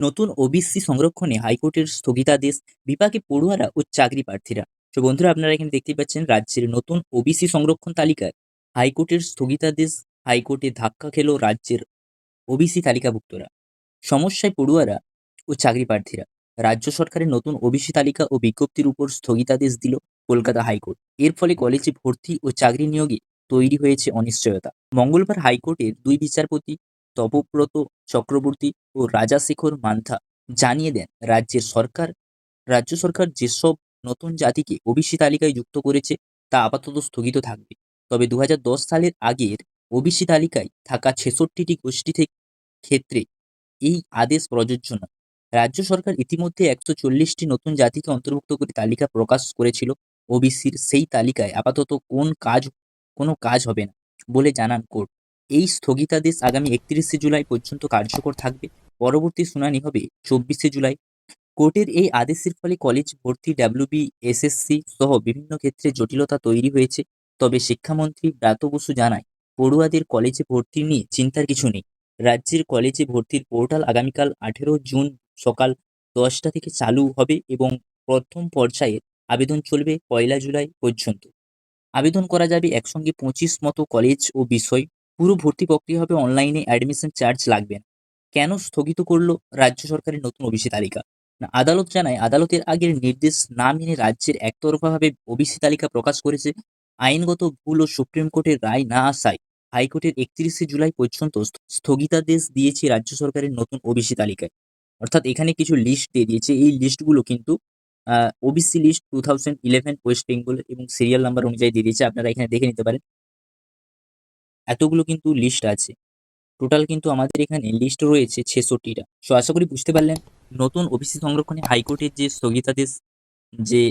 নতুন ওবিসি সংরক্ষণে হাইকোর্টের স্থগিতাদেশ, বিপাকে পড়ুয়ারা ও চাকরি প্রার্থীরা। তো বন্ধুরা, আপনারা এখানে দেখতে পাচ্ছেন, রাজ্যের নতুন ওবিসি সংরক্ষণ তালিকায় হাইকোর্টের স্থগিতাদেশ, হাইকোর্টে ধাক্কা খেলো রাজ্যের ওবিসি তালিকাভুক্তরা। সমস্যায় পড়ুয়ারা ও চাকরি প্রার্থীরা, রাজ্য সরকারের নতুন ওবিসি তালিকা ও বিজ্ঞপ্তির উপর স্থগিতাদেশ দিল কলকাতা হাইকোর্ট। এর ফলে কলেজে ভর্তি ও চাকরি নিয়োগে তৈরি হয়েছে অনিশ্চয়তা। মঙ্গলবার হাইকোর্টের দুই বিচারপতি তপব্রত চক্রবর্তী ও রাজাশেখর মান্থা জানিয়ে দেন, রাজ্যের সরকার, রাজ্য সরকার যেসব নতুন জাতিকে ওবিসি তালিকায় যুক্ত করেছে, তা আপাতত স্থগিত থাকবে। তবে দু হাজার দশ সালের আগের ওবিসি তালিকায় থাকা ছেষট্টিটি গোষ্ঠী থেকে ক্ষেত্রে এই আদেশ প্রযোজ্য নয়। রাজ্য সরকার ইতিমধ্যে একশো চল্লিশটি নতুন জাতিকে অন্তর্ভুক্ত করে তালিকা প্রকাশ করেছিল। ওবিসির সেই তালিকায় আপাতত কোন কাজ, কোনো কাজ হবে না বলে জানান কোর্ট। এই স্থগিতাদেশ আগামী একত্রিশে জুলাই পর্যন্ত কার্যকর থাকবে। পরবর্তী শুনানি হবে চব্বিশে জুলাই। কোর্টের এই আদেশের ফলে কলেজ ভর্তি ডাব্লিউবি এসএসসি সহ বিভিন্ন ক্ষেত্রে জটিলতা তৈরি হয়েছে। তবে শিক্ষামন্ত্রী ব্রাত বসু জানায়, পড়ুয়াদের কলেজে ভর্তি নিয়ে চিন্তার কিছু নেই। রাজ্যের কলেজে ভর্তির পোর্টাল আগামীকাল আঠেরো জুন সকাল দশটা থেকে চালু হবে এবং প্রথম পর্যায়ের আবেদন চলবে পয়লা জুলাই পর্যন্ত। আবেদন করা যাবে একসঙ্গে পঁচিশ মতো কলেজ ও বিষয়। পুরো ভর্তি প্রক্রিয়া হবে অনলাইনে অ্যাডমিশন চার্জ লাগবে না। কেন স্থগিত করল? রাজ্য সরকারের নতুন ওবিসি তালিকা। না, আদালত জানায়, আদালতের আগের নির্দেশ না মেনে রাজ্যের একতরফাভাবে ওবিসি তালিকা প্রকাশ করেছে। আইনগত ভুল ও সুপ্রিম কোর্টের রায় না আসায় হাইকোর্টের একত্রিশে জুলাই পর্যন্ত স্থগিতাদেশ দিয়েছে রাজ্য সরকারের নতুন ওবিসি তালিকায়। অর্থাৎ এখানে কিছু লিস্ট দিয়ে দিয়েছে। এই লিস্টগুলো কিন্তু OBC list two thousand eleven West Bengal এবং সিরিয়াল নাম্বার অনুযায়ী দিয়ে দিয়েছে। আপনারা এখানে দেখে নিতে পারেন। এতগুলো কিন্তু লিস্ট আছে। টোটাল কিন্তু আমাদের এখানে লিস্ট রয়েছে ছেষট্টিটা। সো আশা করি বুঝতে পারলেন, নতুন ওবিসি সংরক্ষণে হাইকোর্টের যে স্থগিতাদেশ, যে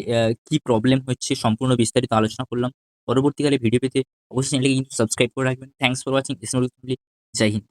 কি প্রবলেম হচ্ছে সম্পূর্ণ বিস্তারিত আলোচনা করলাম। পরবর্তীকালে ভিডিও পেতে অবশ্যই চ্যানেলকে কিন্তু সাবস্ক্রাইব করে রাখবেন। থ্যাংকস ফর ওয়াচিং জয় হিন্দ